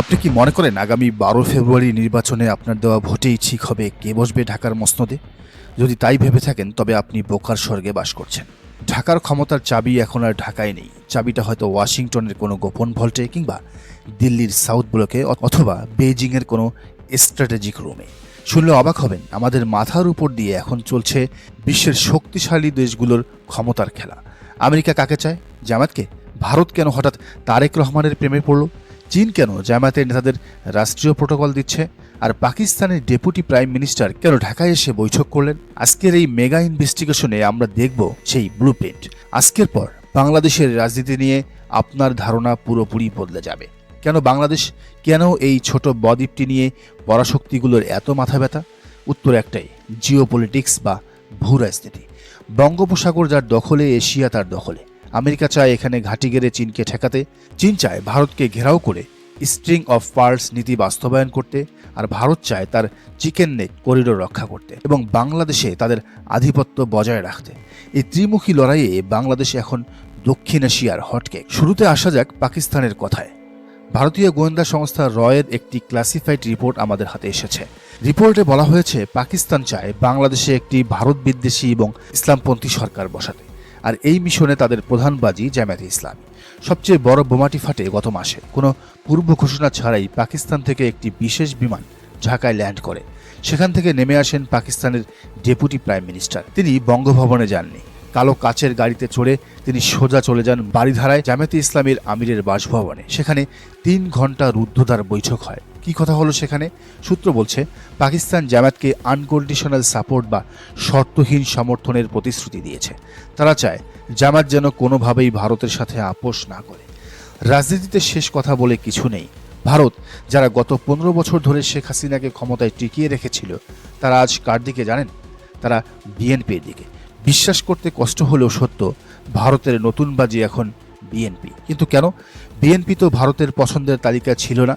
আপনি কি মনে করেন আগামী বারো ফেব্রুয়ারি নির্বাচনে আপনার দেওয়া ভোটেই ঠিক হবে? কে বসবে ঢাকার মসনদে? যদি তাই ভেবে থাকেন, তবে আপনি বোকার স্বর্গে বাস করছেন। ঢাকার ক্ষমতার চাবি এখন আর ঢাকায় নেই। চাবিটা হয়তো ওয়াশিংটনের কোনো গোপন ভল্টে কিংবা দিল্লির সাউথ ব্লকে অথবা বেইজিংয়ের কোনো স্ট্র্যাটেজিক রুমে। শুনলে অবাক হবেন, আমাদের মাথার উপর দিয়ে এখন চলছে বিশ্বের শক্তিশালী দেশগুলোর ক্ষমতার খেলা। আমেরিকা কাকে চায়? জামাতকে ভারত কেন হঠাৎ তারেক রহমানের প্রেমে পড়ল? চীন কেন জামায়াতের নেতাদের রাষ্ট্রীয় প্রোটোকল দিচ্ছে? আর পাকিস্তানের ডেপুটি প্রাইম মিনিস্টার কেন ঢাকায় এসে বৈঠক করলেন? আজকের এই মেগা ইনভেস্টিগেশনে আমরা দেখব সেই ব্লু আজকের পর বাংলাদেশের রাজনীতি নিয়ে আপনার ধারণা পুরোপুরি বদলে যাবে। কেন বাংলাদেশ? কেন এই ছোট বদ্বীপটি নিয়ে পরাশক্তিগুলোর এত মাথা ব্যথা? উত্তর একটাই জিও বা ভূ রাজনীতি বঙ্গোপসাগর যার দখলে, এশিয়া তার দখলে। আমেরিকা চায় এখানে ঘাঁটি গেড়ে চীনকে ঠেকাতে। চীন চায় ভারতকে ঘেরাও করে স্ট্রিং অফ পার্লস নীতি বাস্তবায়ন করতে আর ভারত চায় তার চিকেন নেক করিডোর রক্ষা করতে এবং বাংলাদেশে তাদের আধিপত্য বজায় রাখতে। এই ত্রিমুখী লড়াইয়ে বাংলাদেশ এখন দক্ষিণ এশিয়ার হটকেক শুরুতে আসা যাক পাকিস্তানের কথায়। ভারতীয় গোয়েন্দা সংস্থা রয়ের একটি ক্লাসিফাইড রিপোর্ট আমাদের হাতে এসেছে। রিপোর্টে বলা হয়েছে, পাকিস্তান চায় বাংলাদেশে একটি ভারত বিদ্বেষী এবং ইসলামপন্থী সরকার বসাতে। আর এই মিশনে তাদের প্রধান বাজি জামায়াতে ইসলামী। সবচেয়ে বড় বোমাটি ফাটে গত মাসে। কোনো পূর্ব ঘোষণা ছাড়াই পাকিস্তান থেকে একটি বিশেষ বিমান ঢাকায় ল্যান্ড করে। সেখান থেকে নেমে আসেন পাকিস্তানের ডেপুটি প্রাইম মিনিস্টার। তিনি বঙ্গভবনে যাননি। কালো কাচের গাড়িতে চড়ে তিনি সোজা চলে যান বাড়িধারায় জামায়াতে ইসলামের আমিরের বাসভবনে। সেখানে তিন ঘণ্টা রুদ্ধদ্বার বৈঠক হয়। কি কথা হলো সেখানে? সূত্র বলছে, পাকিস্তান জামায়াতকে আনকন্ডিশনাল সাপোর্ট বা শর্তহীন সমর্থনের প্রতিশ্রুতি দিয়েছে। তারা চায় জামাত যেন কোনোভাবেই ভারতের সাথে আপোষ না করে। রাজনীতিতে শেষ কথা বলে কিছু নেই। ভারত, যারা গত পনেরো বছর ধরে শেখ হাসিনাকে ক্ষমতায় টিকিয়ে রেখেছিল, তারা আজ কার দিকে জানেন? তারা বিএনপির দিকে। বিশ্বাস করতে কষ্ট হলেও সত্য, ভারতের নতুন বাজি এখন বিএনপি। কিন্তু কেন? বিএনপি তো ভারতের পছন্দের তালিকা ছিল না।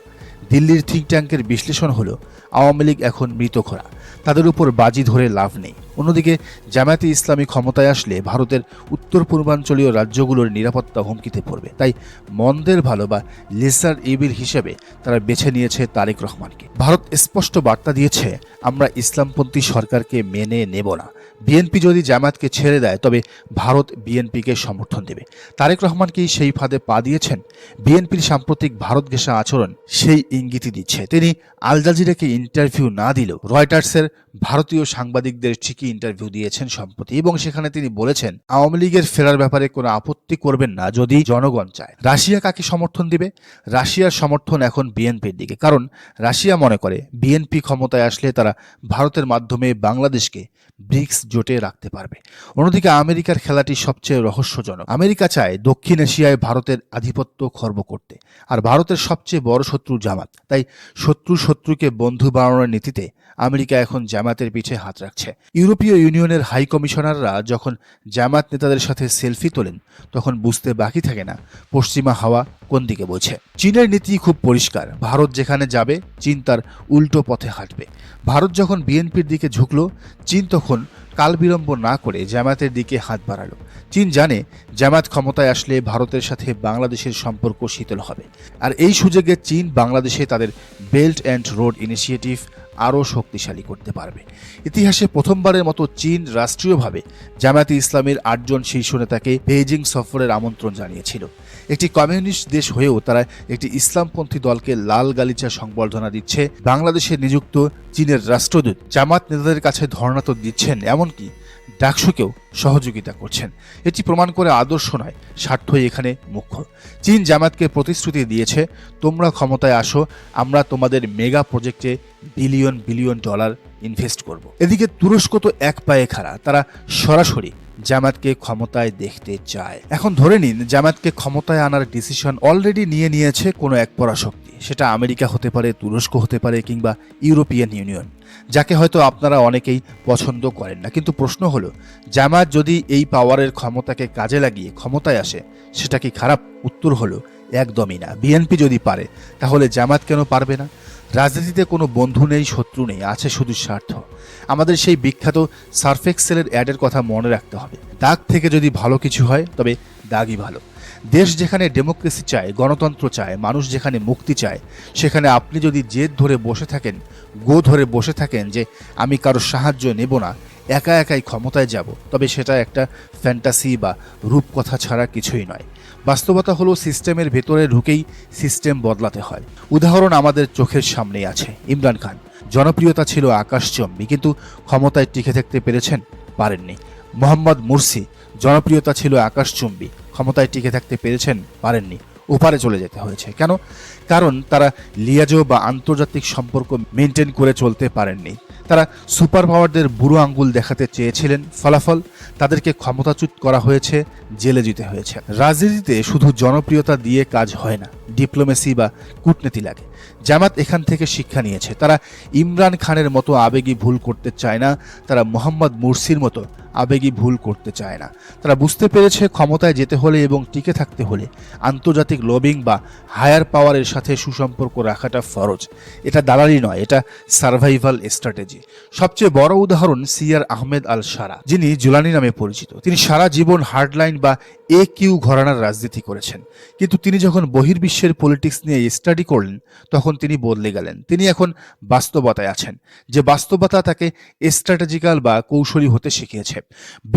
দিল্লির থিঙ্ক ট্যাঙ্কের বিশ্লেষণ হলো, আওয়ামী লীগ এখন মৃতখোরা তাদের উপর বাজি ধরে লাভ নেই। অন্যদিকে, জামায়াতে ইসলামী ক্ষমতায় আসলে ভারতের উত্তর পূর্বাঞ্চলীয় রাজ্যগুলোর নিরাপত্তা হুমকিতে পড়বে। তাই মন্দের ভালো বা লেসার ইবিল হিসেবে তারা বেছে নিয়েছে তারেক রহমানকে। ভারত স্পষ্ট বার্তা দিয়েছে, আমরা ইসলামপন্থী সরকারকে মেনে নেব না। বিএনপি যদি জামায়াতকে ছেড়ে দেয়, তবে ভারত বিএনপিকে সমর্থন দেবে। তারেক রহমানকেই সেই ফাঁদে পা দিয়েছেন? বিএনপির সাম্প্রতিক ভারত ঘেঁষা আচরণ সেই ইঙ্গিতই দিচ্ছে। তিনি আল জাজিরাকে ইন্টারভিউ না দিলেও রয়টার্সের ভারতীয় সাংবাদিকদের ঠিকই ইন্টারভিউ দিয়েছেন সম্প্রতি, এবং সেখানে তিনি বলেছেন, আওয়ামী লীগের ফেরার ব্যাপারে কোনো আপত্তি করবেন না যদি জনগণ চায়। রাশিয়া কাকে সমর্থন দিবে? রাশিয়ার সমর্থন এখন বিএনপির দিকে, কারণ রাশিয়া মনে করে, বিএনপি ক্ষমতায় আসলে তারা ভারতের মাধ্যমে বাংলাদেশকে ব্রিক্স জোটে রাখতে পারবে। অন্যদিকে আমেরিকার খেলাটি সবচেয়ে রহস্যজনক। আমেরিকা চায় দক্ষিণ এশিয়ায় ভারতের আধিপত্য খর্ব করতে, আর ভারতের সবচেয়ে বড় শত্রু জামাত। তাই শত্রু শত্রুকে বন্ধু বানানোর নীতিতে আমেরিকা এখন জামাতের পিঠে হাত রাখছে। ইউরোপীয় ইউনিয়নের হাই কমিশনাররা যখন জামাত নেতাদের সাথে সেলফি তোলেন, তখন বুঝতে বাকি থাকে না পশ্চিমা হাওয়া কোন দিকে বইছে। চীনের নীতি খুব পরিষ্কার। ভারত যেখানে যাবে, চীন তার উল্টো পথে হাঁটবে। ভারত যখন বিএনপির দিকে ঝুঁকল, চীন তখন কাল বিলম্ব না করে জামায়াতের দিকে হাত বাড়াল। চীন জানে জামায়াত ক্ষমতায় আসলে ভারতের সাথে বাংলাদেশের সম্পর্ক শীতল হবে। আর এই সুযোগে চীন বাংলাদেশে তাদের বেল্ট অ্যান্ড রোড ইনিশিয়েটিভ আরও শক্তিশালী করতে পারবে। ইতিহাসে প্রথমবারের মতো চীন রাষ্ট্রীয়ভাবে জামায়াতে ইসলামের আটজন শীর্ষ নেতাকে বেইজিং সফরের আমন্ত্রণ জানিয়েছিল। একটি কমিউনিস্ট দেশ হয়েও তারা একটি ইসলামপন্থী দলকে লাল গালিচা সংবর্ধনা দিচ্ছে। বাংলাদেশে নিযুক্ত চীনের রাষ্ট্রদূত জামাত নেতাদের কাছে ধর্ণা দিচ্ছেন, এমনকি ডাকসুকেও সহযোগিতা করছেন। এটি প্রমাণ করে আদর্শ নয়, স্বার্থই এখানে মুখ্য। চীন জামাতকে প্রতিশ্রুতি দিয়েছে, তোমরা ক্ষমতায় আসো, আমরা তোমাদের মেগা প্রজেক্টে বিলিয়ন বিলিয়ন ডলার ইনভেস্ট করব। এদিকে তুরস্ক তো এক পায়ে খাড়া, তারা সরাসরি জামাতকে ক্ষমতায় দেখতে চায়। এখন ধরে নিন জামাতকে ক্ষমতায় আনার ডিসিশন অলরেডি নিয়ে নিয়েছে কোনো এক পরাশক্তি। সেটা আমেরিকা হতে পারে, তুরস্ক হতে পারে, কিংবা ইউরোপিয়ান ইউনিয়ন, যাকে হয়তো আপনারা অনেকেই পছন্দ করেন না। কিন্তু প্রশ্ন হলো জামাত যদি এই পাওয়ারের ক্ষমতাকে কাজে লাগিয়ে ক্ষমতায় আসে, সেটা কি খারাপ? উত্তর হলো, একদমই না। বিএনপি যদি পারে, তাহলে জামাত কেন পারবে না? রাজনীতিতে কোনো বন্ধু নেই, শত্রু নেই, আছে শুধু স্বার্থ। আমাদের সেই বিখ্যাত সার্ফেক্সেলের অ্যাডের কথা মনে রাখতে হবে। দাগ থেকে যদি ভালো কিছু হয়, তবে দাগই ভালো। দেশ যেখানে ডেমোক্রেসি চায়, গণতন্ত্র চায়, মানুষ যেখানে মুক্তি চায়, সেখানে আপনি যদি জেদ ধরে বসে থাকেন, গো ধরে বসে থাকেন যে, আমি কারও সাহায্য নেব না একা একাই ক্ষমতায় যাব, তবে সেটা একটা ফ্যান্টাসি বা রূপকথা ছাড়া কিছুই নয়। বাস্তবতা হলো সিস্টেমের ভেতরে ঢুকেই সিস্টেম বদলাতে হয়। উদাহরণ আমাদের চোখের সামনেই আছে, ইমরান খান। জনপ্রিয়তা ছিল আকাশচম্বী কিন্তু ক্ষমতায় টিকে থাকতে পেরেছেন পারেননি। মোহাম্মদ মুরসি, জনপ্রিয়তা ছিল আকাশচুম্বী ক্ষমতায় টিকে থাকতে পেরেছেন পারেননি। ওপারে চলে যেতে হয়েছে। কেন? কারণ তারা লিয়াজো বা আন্তর্জাতিক সম্পর্ক মেনটেন করে চলতে পারেননি। তারা সুপার পাওয়ারদের বুড়ো আঙ্গুল দেখাতে চেয়েছিলেন। ফলাফল তাদেরকে ক্ষমতাচ্যুত করা হয়েছে, জেলে যেতে হয়েছে। রাজনীতিতে শুধু জনপ্রিয়তা দিয়ে কাজ হয় না। ডিপ্লোমেসি বা কূটনীতি লাগে। জামাত এখান থেকে শিক্ষা নিয়েছে। তারা ইমরান খানের মতো আবেগী ভুল করতে চায় না, তারা মোহাম্মদ মুরসির মতো আবেগী ভুল করতে চায় না। তারা বুঝতে পেরেছে ক্ষমতায় যেতে হলে এবং টিকে থাকতে হলে আন্তর্জাতিক লবিং বা হায়ার পাওয়ারের সাথে সুসম্পর্ক রাখাটা ফরজ। এটা দালালি নয়, এটা সার্ভাইভাল স্ট্র্যাটেজি। সবচেয়ে বড় উদাহরণ সিয়ার আহমেদ আল সারা যিনি জুলানি নামে পরিচিত। তিনি সারা জীবন হার্ডলাইন বা এ কিউ ঘরানার রাজনীতি করেছেন। কিন্তু তিনি যখন বহির্বিশ্বের পলিটিক্স নিয়ে স্টাডি করলেন তখন তিনি বদলে গেলেন। তিনি এখন বাস্তবতায় আছেন, যে বাস্তবতা তাকে স্ট্র্যাটেজিক্যাল বা কৌশলী হতে শিখিয়েছে।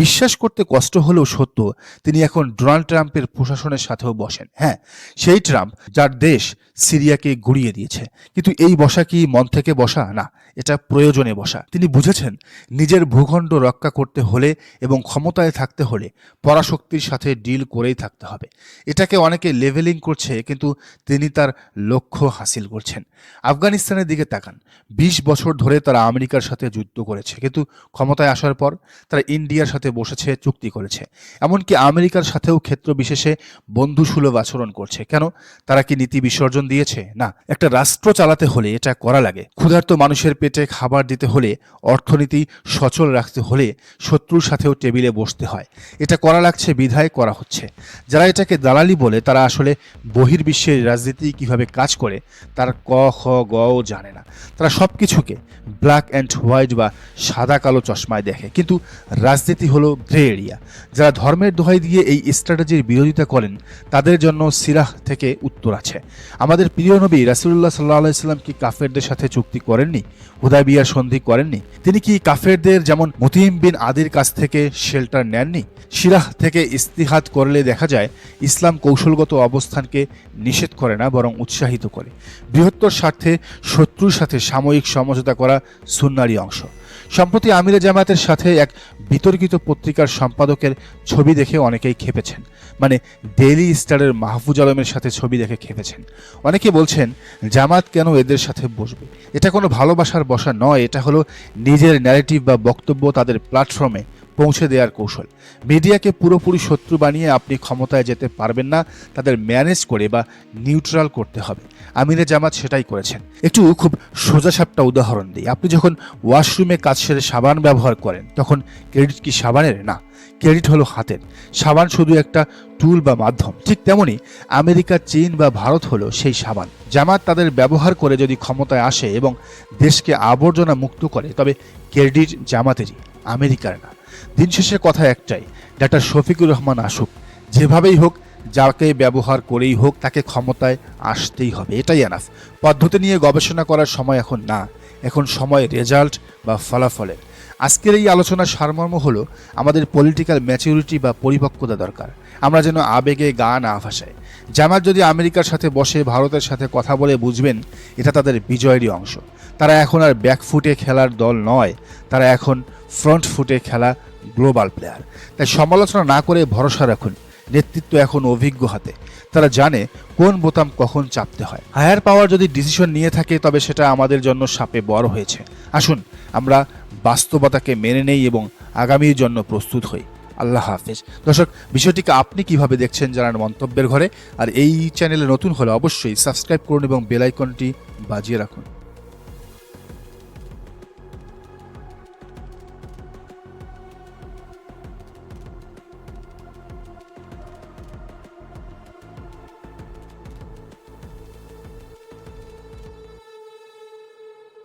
বিশ্বাস করতে কষ্ট হলেও সত্য, তিনি এখন ডোনাল্ড ট্রাম্পের প্রশাসনের সাথেও বসেন। হ্যাঁ সেই ট্রাম্প যার দেশ সিরিয়াকে গুড়িয়ে দিয়েছে। কিন্তু এই বসা কি মন থেকে বসা? না, এটা প্রয়োজনে বসা। তিনি বুঝেছেন, নিজের ভূখণ্ড রক্ষা করতে হলে এবং ক্ষমতায় থাকতে হলে পরাশক্তির সাথে ডিল করেই থাকতে হবে। এটাকে অনেকে লেভেলিং করছে, কিন্তু তিনি তার লক্ষ্য হাসিল করছেন। আফগানিস্তানের দিকে তাকান। বিশ বছর ধরে তারা আমেরিকার সাথে যুদ্ধ করেছে, কিন্তু ক্ষমতায় আসার পর তারা ইন্ডিয়ার সাথে বসেছে, চুক্তি করেছে। এমনকি আমেরিকার সাথেও ক্ষেত্র বিশেষে বন্ধুসুলভ আচরণ করছে। কেন? তারা কি নীতি বিসর্জন দিয়েছে? না, একটা রাষ্ট্র চালাতে হলে এটা করা লাগে। ক্ষুধার্ত মানুষের পেটে খাবার দিতে হলে, অর্থনীতি সচল রাখতে হলে শত্রুর সাথেও টেবিলে বসতে হয়। এটা করা লাগছে, বিধায় করা হচ্ছে। যারা এটাকে দালালি বলে, তারা আসলে বহির্বিশ্বের রাজনীতি কীভাবে কাজ করে তার ক, খ গও জানে না। তারা সব কিছুকে ব্ল্যাক অ্যান্ড হোয়াইট বা সাদা কালো চশমায় দেখে। কিন্তু রাজনীতি হলো গ্রে এরিয়া যারা ধর্মের দোহাই দিয়ে এই স্ট্র্যাটেজির বিরোধিতা করেন, তাদের জন্য সিরাহ থেকে উত্তর আছে। আমাদের প্রিয় নবী রাসুল্লাহ সাল্লাহ আলাইসাল্লাম কি কাফেরদের সাথে চুক্তি করেননি? হুদায় বিয়ার সন্ধি করেননি? তিনি কি কাফেরদের যেমন মতিম বিন আদির কাছ থেকে শেল্টার নেননি? সিরাহ থেকে ইস্তিহাত করলে দেখা যায়, ইসলাম কৌশলগত অবস্থানকে নিষেধ করে না, বরং উৎসাহিত করে। বৃহত্তর স্বার্থে শত্রুর সাথে সাময়িক সমঝোতা করা সুন্নারই অংশ। সম্প্রতি আমিরে জামায়াতের সাথে এক বিতর্কিত পত্রিকার সম্পাদকের ছবি দেখে অনেকেই খেপেছেন। মানে ডেইলি স্টারের মাহফুজ আলমের সাথে ছবি দেখে খেপেছেন। অনেকে বলছেন জামাত কেন এদের সাথে বসবে? এটা কোনো ভালোবাসার বসা নয়, এটা হলো নিজের ন্যারেটিভ বা বক্তব্য তাদের প্ল্যাটফর্মে পৌঁছে দেওয়ার কৌশল। মিডিয়াকে পুরোপুরি শত্রু বানিয়ে আপনি ক্ষমতায় যেতে পারবেন না, তাদের ম্যানেজ করে বা নিউট্রাল করতে হবে। আমিরে জামাত সেটাই করেছেন। একটু খুব সোজাসাপটা উদাহরণ দিই। আপনি যখন ওয়াশরুমে কাজ সেরে সাবান ব্যবহার করেন, তখন ক্রেডিট কি সাবানের? না। ক্রেডিট হলো হাতের। সাবান শুধু একটা টুল বা মাধ্যম। ঠিক তেমনি আমেরিকা, চীন বা ভারত হলো সেই সাবান। জামাত তাদের ব্যবহার করে যদি ক্ষমতায় আসে এবং দেশকে আবর্জনা মুক্ত করে, তবে ক্রেডিট জামাতেরই, আমেরিকার না। দিন শেষের কথা একটাই, ডাক্তার শফিকুর রহমান আসুক। যেভাবেই হোক, যাকে ব্যবহার করেই হোক, তাকে ক্ষমতায় আসতেই হবে, এটাই এনাফ। পদ্ধতি নিয়ে গবেষণা করার সময় এখন না। এখন সময় রেজাল্ট বা ফলাফলের। আজকের এই আলোচনার সারমর্ম হলো আমাদের পলিটিক্যাল ম্যাচুরিটি বা পরিপক্কতা দরকার। আমরা যেন আবেগে গা না ভাসাই। জামাত যদি আমেরিকার সাথে বসে, ভারতের সাথে কথা বলে বুঝবেন, এটা তাদের বিজয়েরই অংশ। তারা এখন আর ব্যাকফুটে খেলার দল নয়, তারা এখন ফ্রন্ট ফুটে খেলা গ্লোবাল প্লেয়ার তাই সমালোচনা না করে ভরসা রাখুন। নেতৃত্ব এখন অভিজ্ঞ হাতে। তারা জানে কোন বোতাম কখন চাপতে হয়। হায়ার পাওয়ার যদি ডিসিশন নিয়ে থাকে, তবে সেটা আমাদের জন্য সাপে বড় হয়েছে। আসুন আমরা বাস্তবতাকে মেনে নেই এবং আগামীর জন্য প্রস্তুত হই। আল্লাহ হাফেজ। দর্শক, বিষয়টিকে আপনি কীভাবে দেখছেন জানার মন্তব্যের ঘরে, আর এই চ্যানেলে নতুন হলে অবশ্যই সাবস্ক্রাইব করুন এবং বেলাইকনটি বাজিয়ে রাখুন।